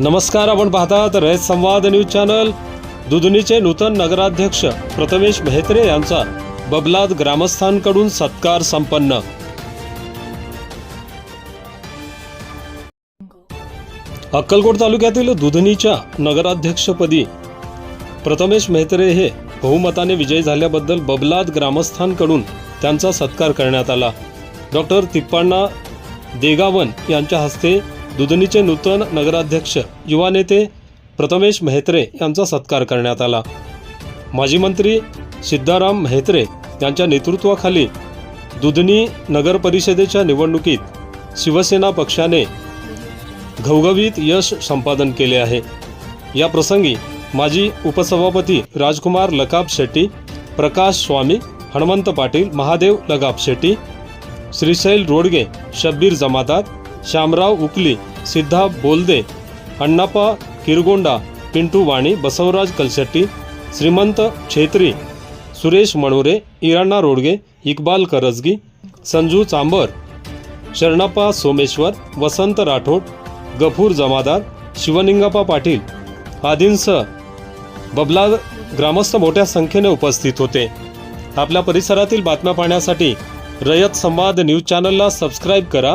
नमस्कार आपण पाहतात रयत संवाद न्यूज चॅनल. दुधनीचे नूतन नगराध्यक्ष प्रथमेश मेहत्रे यांचा बबलाद ग्रामस्थांकडून सत्कार संपन्न. अक्कलकोट तालुक्यातील दुधनीच्या नगराध्यक्षपदी प्रथमेश मेहत्रे हे बहुमताने विजयी झाल्याबद्दल बबलाद ग्रामस्थांकडून त्यांचा सत्कार करण्यात आला. डॉक्टर तिप्पाण्णा देगावन यांच्या हस्ते दुधनीचे नूतन नगराध्यक्ष युवा नेते प्रथमेश मेहत्रे यांचा सत्कार करण्यात आला. माजी मंत्री सिद्धाराम मेहत्रे यांच्या नेतृत्वाखाली दुधनी नगर परिषदेच्या निवडणुकीत शिवसेना पक्षाने घवघवीत यश संपादन केले आहे. या प्रसंगी माजी उपसभापती राजकुमार लकाप शेट्टी प्रकाश स्वामी हनुमंत पाटील महादेव लगाप शेट्टी श्रीशैल रोडगे शब्बीर जमादार श्यामराव उकली सिद्धा बोलदे अण्णापा किरगोंडा पिंटू वाणी बसवराज कलशेट्टी श्रीमंत छेत्री सुरेश मणुरे इराणा रोडगे इकबाल करजगी संजू चांबर शरणप्पा सोमेश्वर वसंत राठोड गफूर जमादार शिवलिंगप्पा पाटील आदींसह बबला ग्रामस्थ मोठ्या संख्येने उपस्थित होते. आपल्या परिसरातील बातम्या पाहण्यासाठी रयत संवाद न्यूज चॅनलला सबस्क्राईब करा.